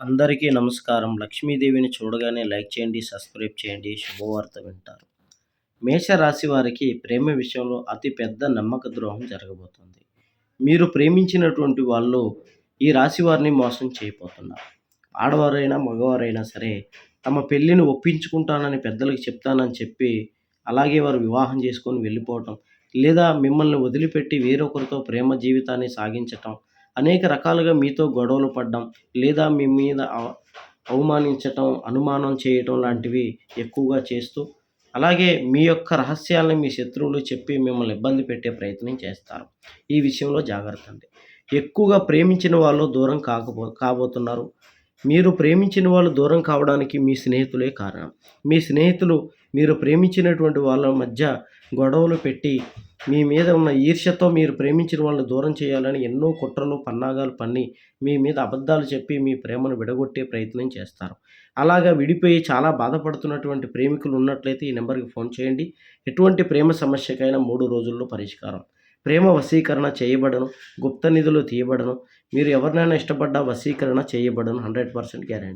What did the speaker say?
అందరికీ నమస్కారం. లక్ష్మీదేవిని చూడగానే లైక్ చేయండి సబ్స్క్రైబ్ చేయండి. శుభవార్త వింటారు. మేషరాశి వారికి ప్రేమ విషయంలో అతి పెద్ద నమ్మక ద్రోహం జరగబోతుంది. మీరు ప్రేమించినటువంటి వాళ్ళు ఈ రాశి వారిని మోసం చేయబోతున్నారు. ఆడవారైనా మగవారైనా సరే తమ పెళ్ళిని ఒప్పించుకుంటానని పెద్దలకు చెప్తానని చెప్పి అలాగే వారు వివాహం చేసుకొని వెళ్ళిపోవటం లేదా మిమ్మల్ని వదిలిపెట్టి వేరొకరితో ప్రేమ జీవితాన్ని సాగించటం అనేక రకాలుగా మీతో గొడవలు పడడం లేదా మీ మీద అవమానించటం అనుమానం చేయటం లాంటివి ఎక్కువగా చేస్తూ అలాగే మీ యొక్క రహస్యాలను మీ శత్రువులు చెప్పి మిమ్మల్ని ఇబ్బంది పెట్టే ప్రయత్నం చేస్తారు. ఈ విషయంలో జాగ్రత్త అండి. ఎక్కువగా ప్రేమించిన వాళ్ళు దూరం కాకపో కాబోతున్నారు. మీరు ప్రేమించిన వాళ్ళు దూరం కావడానికి మీ స్నేహితులే కారణం. మీ స్నేహితులు మీరు ప్రేమించినటువంటి వాళ్ళ మధ్య గొడవలు పెట్టి మీ మీద ఉన్న ఈర్ష్యతో మీరు ప్రేమించిన వాళ్ళని దూరం చేయాలని ఎన్నో కుట్రలు పన్నాగాలు పన్ని మీ మీద అబద్ధాలు చెప్పి మీ ప్రేమను విడగొట్టే ప్రయత్నం చేస్తారు. అలాగా విడిపోయి చాలా బాధపడుతున్నటువంటి ప్రేమికులు ఉన్నట్లయితే ఈ నెంబర్కి ఫోన్ చేయండి. ఎటువంటి ప్రేమ సమస్యకైనా మూడు రోజుల్లో పరిష్కారం. ప్రేమ వశీకరణ చేయబడను గుప్త నిధులు తీయబడను మీరు ఎవరినైనా ఇష్టపడ్డా వశీకరణ చేయబడను హండ్రెడ్ పర్సెంట్ గ్యారంటీ.